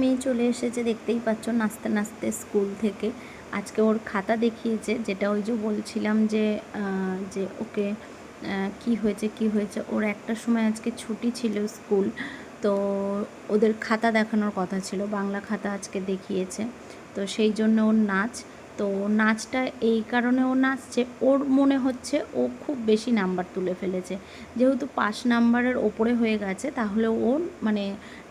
মেয়ে চলে এসেছে, দেখতেই পাচ্ছ নাচতে নাচতে স্কুল থেকে। আজকে ওর খাতা দেখিয়েছে, যেটা ওই যে বলছিলাম যে যে ওকে কি হয়েছে কি হয়েছে। ওর একটা সময় আজকে ছুটি ছিল স্কুল, তো ওদের খাতা দেখানোর কথা ছিল, বাংলা খাতা আজকে দেখিয়েছে। তো সেই জন্য ওর নাচ তো নাচটা এই কারণে ও নাচছে। ওর মনে হচ্ছে ও খুব বেশি নাম্বার তুলে ফেলেছে। যেহেতু পাঁচ নাম্বারের ওপরে হয়ে গেছে, তাহলে ওর মানে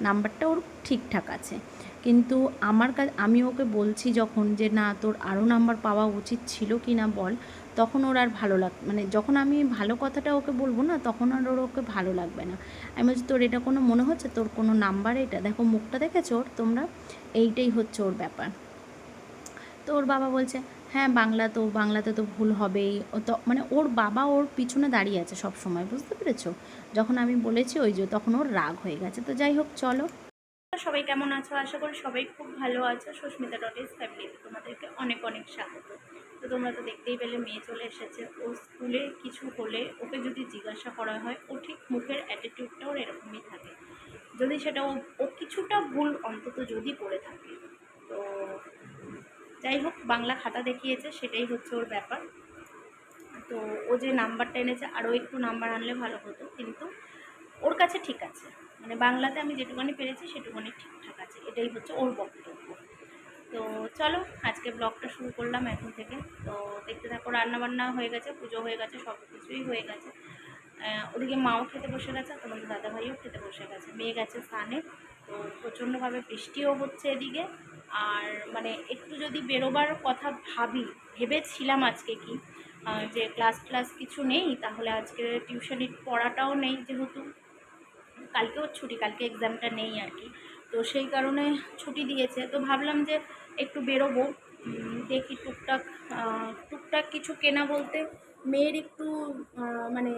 নাম্বারটা ওর ঠিকঠাক আছে। কিন্তু আমার কাছে আমি ওকে বলছি যখন যে, না, তোর আরও নাম্বার পাওয়া উচিত ছিল কি না বল? তখন ওর আর ভালো লাগ মানে যখন আমি ভালো কথাটা ওকে বলব না, তখন আর ওর ওকে ভালো লাগবে না। আমি বলছি, তোর এটা কোনো মনে হচ্ছে? তোর কোনো নাম্বার এটা? দেখো, মুখটা দেখেছ ওর? তোমরা এইটাই হচ্ছে ওর ব্যাপার। তো ওর বাবা বলছে হ্যাঁ বাংলা তো, বাংলাতে তো ভুল হবেই। ও তো মানে ওর বাবা ওর পিছনে দাঁড়িয়ে আছে সব সময় বুঝতে পেরেছ? যখন আমি বলেছি ওই যে, তখন ওর রাগ হয়ে গেছে। তো যাই হোক, চলো। সবাই কেমন আছো? আশা করি সবাই খুব ভালো আছো। সুস্মিতা ডট ইস ফ্যামিলিতে তোমাদেরকে অনেক অনেক স্বাগত। তো তোমরা তো দেখতেই পেলে, মেয়ে চলে এসেছে। ও স্কুলে কিছু হলে ওকে যদি জিজ্ঞাসা করা হয়, ও ঠিক মুখের অ্যাটিটিউডটা ওর এরকমই থাকে। যদি সেটা ও কিছুটা ভুল অন্তত যদি করে থাকে যাই হোক, বাংলা খাতা দেখিয়েছে, সেটাই হচ্ছে ওর ব্যাপার। তো ও যে নাম্বারটা এনেছে, আরও একটু নাম্বার আনলে ভালো হতো, কিন্তু ওর কাছে ঠিক আছে। মানে বাংলাতে আমি যেটুকুনি পেরেছি, সেটুকুনি ঠিকঠাক আছে, এটাই হচ্ছে ওর বক্তব্য। তো চলো, আজকে ব্লগটা শুরু করলাম এখন থেকে। তো দেখতে থাকো রান্না বান্না হয়ে গেছে, পুজো হয়ে গেছে সব কিছুই হয়ে গেছে। ওদিকে মাও খেতে বসে গেছে তোমাদের দাদাভাইও খেতে বসে গেছে। মেয়ে গেছে স্নানে, তো প্রচণ্ডভাবে বৃষ্টিও হচ্ছে এদিকে। আর মানে একটু যদি বেরোবার কথা ভাবি, ভেবেছিলাম আজকে কি যে ক্লাস ক্লাস কিছু নেই, তাহলে আজকে টিউশনি পড়াটাও নেই যেহেতু। কালকেও ছুটি, কালকে এক্সামটা নেই আর কি। তো সেই কারণে ছুটি দিয়েছে। তো ভাবলাম যে একটু বেরোবো। দেখি টুকটাক টুকটাক কিছু কেনা বলতে মেয়ের একটু মানে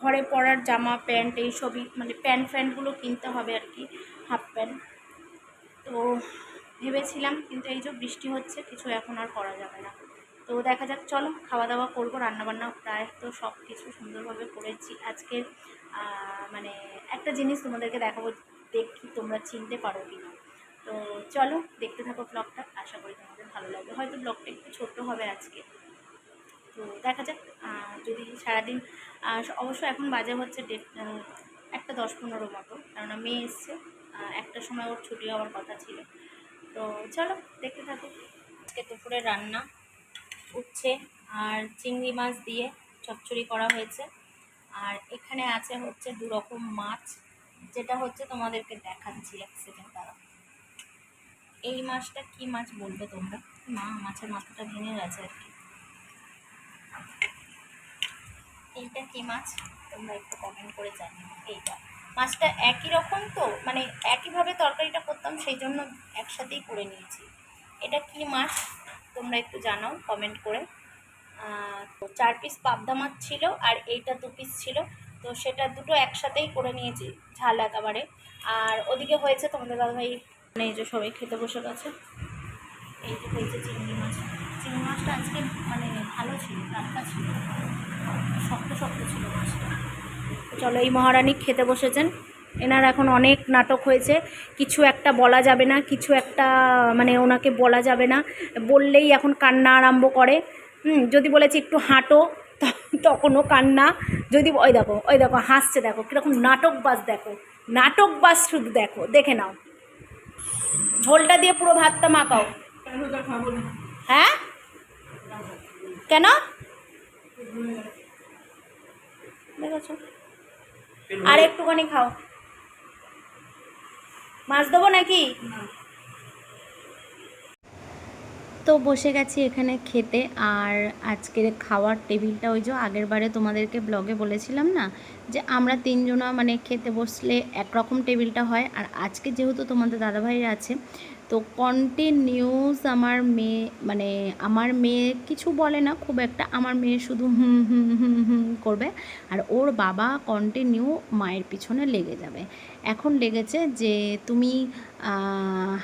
ঘরে পরার জামা, প্যান্ট এইসবই মানে প্যান্ট ফ্যান্টগুলো কিনতে হবে আর কি, হাফ প্যান্ট। তো ভেবেছিলাম কিন্তু এই যে বৃষ্টি হচ্ছে কিছু এখন আর করা যাবে না। তো দেখা যাক চলো খাওয়া দাওয়া করব রান্নাবান্না প্রায় তো সব কিছু সুন্দরভাবে করেছি। আজকে মানে একটা জিনিস তোমাদেরকে দেখাবো দেখি তোমরা চিনতে পারো কি না তো চলো দেখতে থাকো ব্লগটা আশা করি তোমাদের ভালো লাগবে। হয়তো ব্লগটা একটু ছোট্ট হবে আজকে। তো দেখা যাক যদি সারাদিন অবশ্য এখন বাজে হচ্ছে একটা দশ পনেরো মতো কেননা মেয়ে এসছে আহ, একটার সময় ওর ছুটি হওয়ার কথা ছিল। তো চলো, দেখতে থাকো। আজকে দুপুরে রান্না উঠছে আর চিংড়ি মাছ দিয়ে চচ্চড়ি করা হয়েছে। আর এখানে আছে হচ্ছে দু রকম মাছ, যেটা হচ্ছে তোমাদেরকে দেখাচ্ছি এক সেকেন্ড তারা এই মাছটা কি মাছ বলবে তোমরা? মা মাছের মাথাটা ভেঙে গেছে আর কি। এইটা কি মাছ? তোমরা একটু কমেন্ট করে জানিও, এইটা। মাছটা একই রকম তো? মানে একইভাবে তরকারিটা করতাম সেই জন্য একসাথেই করে নিয়েছি। এটা কি মাছ? তোমরা একটু জানাও কমেন্ট করে। তো চার পিস পাবদা মাছ ছিল আর এইটা দু পিস ছিল। তো সেটা দুটো একসাথেই করে নিয়েছি, ঝাল একেবারে। আর ওদিকে হয়েছে তোমাদের দাদাভাই মানে এই যে সবাই খেতে বসে গেছে। এই যে হয়েছে চিংড়ি মাছ। চিংড়ি মাছটা আজকে মানে ভালো ছিল, টাটকা ছিল। শক্ত শক্ত ছিল মাছটা। চলো এই মহারানী খেতে বসেছেন। এনার এখন অনেক নাটক হয়েছে। কিছু একটা বলা যাবে না কিছু একটা মানে ওনাকে বলা যাবে না। বললেই এখন কান্না আরম্ভ করে। হুম যদি বলেছি একটু হাঁটো তখনও কান্না। যদি ওই দেখো ওই দেখো হাসছে দেখো কীরকম নাটকবাজ দেখো। নাটকবাজ শুধু দেখো দেখে নাও। ঝোলটা দিয়ে পুরো ভাতটা মাখাও। হ্যাঁ? কেন? দেখেছ আর একটুখানি খাও। মাছ দেবো নাকি? তো বসে গেছি এখানে খেতে। আর আজকের খাওয়ার টেবিলটা ওই যে আগের বারে তোমাদেরকে ব্লগে বলেছিলাম না, যে আমরা তিনজনা মানে খেতে বসলে একরকম টেবিলটা হয়। আর আজকে যেহেতু তোমাদের দাদাভাই আছে, তো কন্টিনিউস আমার মেয়ে মানে আমার মেয়ে কিছু বলে না, খুব একটা। আমার মেয়ে শুধু হুম হুম হুম হুম করবে। আর ওর বাবা কন্টিনিউ মায়ের পিছনে লেগে যাবে। এখন লেগেছে যে তুমি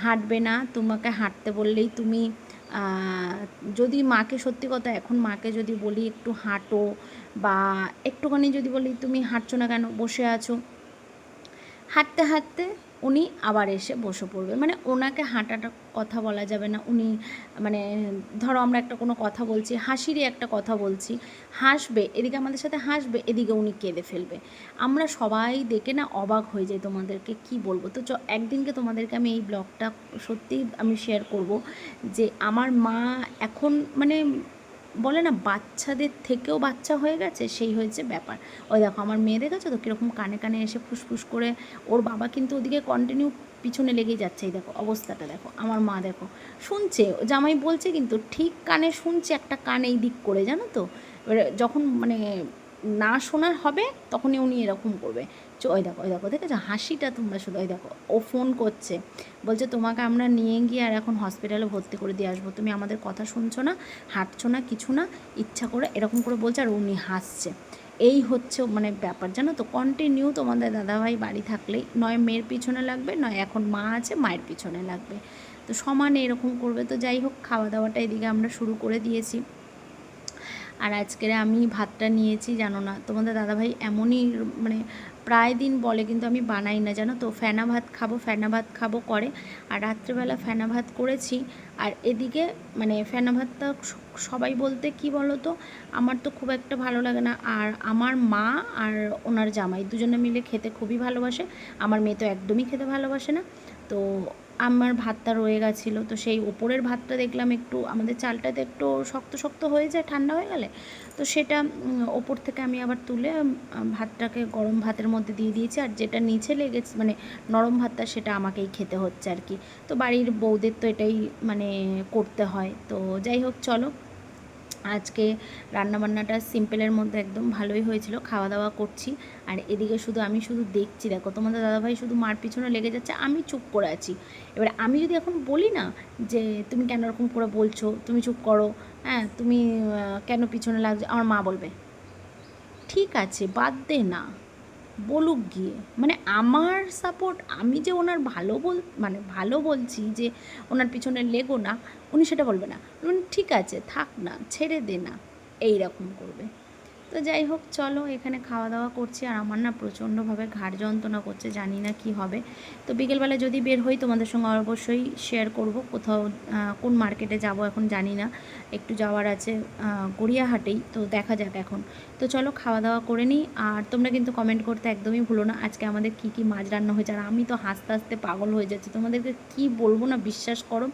হাঁটবে না, তোমাকে হাঁটতে বললেই তুমি যদি মাকে সত্যি কথা এখন মাকে যদি বলি একটু হাঁটো বা একটুখানি যদি বলি তুমি হাঁটছো না কেন? বসে আছো। হাঁটতে হাঁটতে উনি আবার এসে বসে পড়বে। মানে ওনাকে হাঁটাটা কথা বলা যাবে না। উনি মানে ধরো আমরা একটা কোনো কথা বলছি, হাসিরই একটা কথা বলছি, হাসবে, এদিকে আমাদের সাথে হাসবে, এদিকে উনি কেঁদে ফেলবে। আমরা সবাই দেখে না অবাক হয়ে যাই তোমাদেরকে কি বলব। তো চ, একদিনকে তোমাদেরকে আমি এই ব্লগটা সত্যিই আমি শেয়ার করব যে আমার মা এখন মানে বলে না, বাচ্চাদের থেকেও বাচ্চা হয়ে গেছে, সেই হয়েছে ব্যাপার। ওই দেখো, আমার মেয়ে দেখেছ তো? কীরকম কানে কানে এসে ফুসফুস করে, ওর বাবা কিন্তু ওদিকে কন্টিনিউ পিছনে লেগেই যাচ্ছে। এই দেখো, অবস্থাটা দেখো, আমার মা দেখো, শুনছে জামাই বলছে কিন্তু ঠিক কানে শুনছে, একটা কান এই দিক করে, জানো তো? যখন মানে না শোনার হবে, তখনই উনি এরকম করবে। ওই দেখো ওই দেখো দেখেছ হাসিটা তোমরা শুধু ওই দেখো, ও ফোন করছে, বলছে তোমাকে আমরা নিয়ে গিয়ে আর এখন হসপিটালে ভর্তি করে দিয়ে আসব। তুমি আমাদের কথা শুনছো না, হাঁটছো না, কিছু না, ইচ্ছা করে এরকম করে বলছে, আর উনি হাসছে। এই হচ্ছে মানে ব্যাপার, জানো তো? কন্টিনিউ তোমাদের দাদাভাই বাড়ি থাকলেই, নয় মেয়ের পিছনে লাগবে, নয় এখন মা আছে, মায়ের পিছনে লাগবে। তো সমানে এরকম করবে, তো যাই হোক খাওয়া দাওয়াটা এদিকে আমরা শুরু করে দিয়েছি। আর আজকের আমি ভাতটা নিয়েছি, জানো না? তোমাদের দাদাভাই এমনই মানে প্রায় দিন বলে, কিন্তু আমি বানাই না, জানো তো? ফেনা ভাত খাব, ফেনা ভাত খাব করে। আর রাত্রেবেলা ফেনা ভাত করেছি। আর এদিকে মানে ফেনা ভাতটা সবাই বলতে কি বলো তো আমার তো খুব একটা ভালো লাগে না। আর আমার মা আর ওনার জামাই দুজনে মিলে খেতে খুবই ভালোবাসে। আমার মেয়ে তো একদমই খেতে ভালোবাসে না। তো আমার ভাতটা রয়ে গেছিল। তো সেই ওপরের ভাতটা দেখলাম একটু, আমাদের চালটাতে একটু শক্ত শক্ত হয়ে যায়, ঠান্ডা হয়ে গেলে। তো সেটা ওপর থেকে আমি আবার তুলে ভাতটাকে গরম ভাতের মধ্যে দিয়ে দিয়েছি। আর যেটা নিচে লেগেছে মানে নরম ভাতটা, সেটা আমাকেই খেতে হচ্ছে আর কি। তো বাড়ির বৌদের তো এটাই মানে করতে হয়। তো যাই হোক, চলো। আজকে রান্নাবান্নাটা সিম্পলের মধ্যে একদম ভালোই হয়েছিল খাওয়া দাওয়া করছি। আর এদিকে শুধু আমি শুধু দেখছি, দেখো তোমাদের দাদাভাই শুধু মার পিছনে লেগে যাচ্ছে, আমি চুপ করে আছি। এবার আমি যদি এখন বলি না যে তুমি কেন এরকম করে বলছো, তুমি চুপ করো হ্যাঁ তুমি কেন পিছনে লাগছো, আমার মা বলবে। ঠিক আছে, বাদ দে না। বলুক গিয়ে। মানে আমার সাপোর্ট আমি যে ওনার ভালো বল মানে ভালো বলছি যে ওনার পিছনে লেগো না, উনি সেটা বলবে না। ঠিক আছে, থাক না, ছেড়ে দে না। এই রকম করবে। তো যাই হোক, চলো এখানে খাওয়া দাওয়া করছি। আর আমার না প্রচণ্ডভাবে ঘাড় যন্ত্রণা করছে, জানি না কি হবে। তো বিকেলবেলা যদি বের হই, তোমাদের সঙ্গে অবশ্যই শেয়ার করব কোথাও কোন মার্কেটে যাব এখন জানি না। একটু যাওয়ার আছে গড়িয়াহাটেই। তো দেখা যাক এখন তো চলো খাওয়া দাওয়া করে নিই। আর তোমরা কিন্তু কমেন্ট করতে একদমই ভুলো না। আজকে আমাদের কি কি মাছ রান্না হয়েছে? আর আমি তো হাসতে হাসতে পাগল হয়ে যাচ্ছি। তোমাদেরকে কি বলব না, বিশ্বাস করো?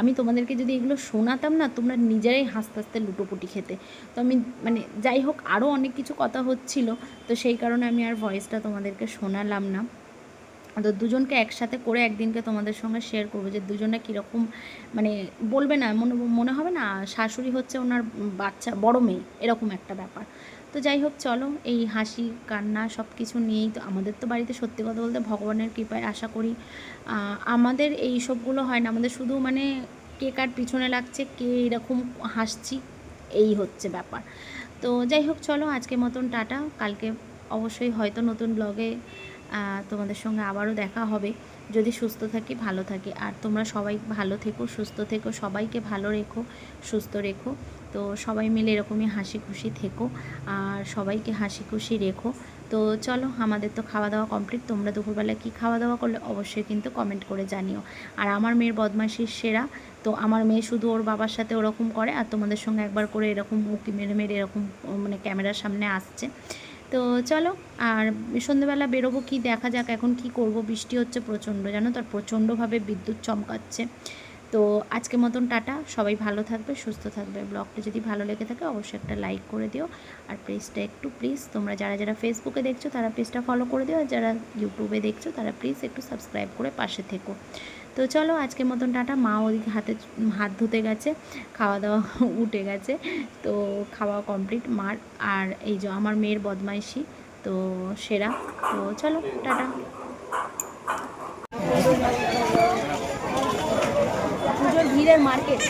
আমি তোমাদেরকে যদি এগুলো শোনাতাম না, তোমরা নিজেরাই হাসতে হাসতে লুটোপুটি খেতে। তো আমি মানে যাই হোক আরও অনেক কিছু কথা হচ্ছিল। তো সেই কারণে আমি আর ভয়েসটা তোমাদেরকে শোনালাম না। তো দুজনকে একসাথে করে একদিনকে তোমাদের সঙ্গে শেয়ার করব যে দুজনে কীরকম মানে বলবে না, মনে মনে হবে না, শাশুড়ি হচ্ছে ওনার বাচ্চা, বড় মেয়ে, এরকম একটা ব্যাপার। তো যাই হোক, চলো, এই হাসি, কান্না সব কিছু নিয়েই তো আমাদের তো বাড়িতে সত্যি কথা বলতে ভগবানের কৃপায় আশা করি। আমাদের এই সবগুলো হয় না, আমাদের শুধু মানে কে কার পিছনে লাগছে, কে এরকম হাসছি, এই হচ্ছে ব্যাপার। তো যাই হোক, চলো আজকে মতন টাটা। কালকে অবশ্যই হয়তো নতুন ব্লগে তোমাদের সঙ্গে আবারও দেখা হবে। যদি সুস্থ থাকি, ভালো থাকি। আর তোমরা সবাই ভালো থেকো, সুস্থ থেকো, সবাইকে ভালো রেখো, সুস্থ রেখো। তো সবাই মিলে এরকমই হাসি খুশি থেকো আর সবাইকে হাসি খুশি রেখো। তো চলো, আমাদের তো খাওয়া দাওয়া কমপ্লিট তোমরা দুপুরবেলা কী খাওয়া দাওয়া করলে অবশ্যই কিন্তু কমেন্ট করে জানিও। আর আমার মেয়ের বদমাশির সেরা, তো আমার মেয়ে শুধু ওর বাবার সাথে ওরকম করে আর তোমাদের সঙ্গে একবার করে এরকম উকি মেরে মেরে এরকম মানে ক্যামেরার সামনে আসছে। তো চলো, আর সন্ধ্যেবেলা বেরোবো কি দেখা যাক, এখন কি করব? বৃষ্টি হচ্ছে প্রচণ্ড, জানো তো? আর প্রচণ্ডভাবে বিদ্যুৎ চমকাচ্ছে। তো আজকে মতন টাটা। সবাই ভালো থাকবে, সুস্থ থাকবে। ব্লগটা যদি ভালো লেগে থাকে, অবশ্যই একটা লাইক করে দিও। আর পেজটা একটু প্লিজ তোমরা যারা যারা ফেসবুকে দেখছ, তারা পেজটা ফলো করে দিও। আর যারা ইউটিউবে দেখছ, তারা প্লিজ একটু সাবস্ক্রাইব করে পাশে থেকো। তো চলো, আজকের মতন টাটা। মা ওদিকে হাতে হাত ধুতে গেছে খাওয়া দাওয়া উঠে গেছে। তো খাওয়া কমপ্লিট মার। আর এই যে আমার মেয়ের বদমাইশি, তো সেরা। তো চলো, টাটা। পুজোর ভিড়ের মার্কেট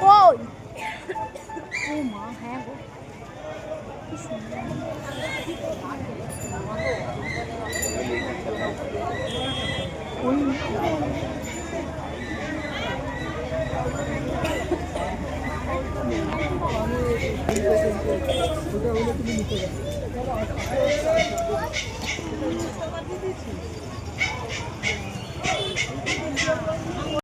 কই ও মা হ্যাঁ গো কি সুন্দর ওটা হলে তুমি নিতে যাবে।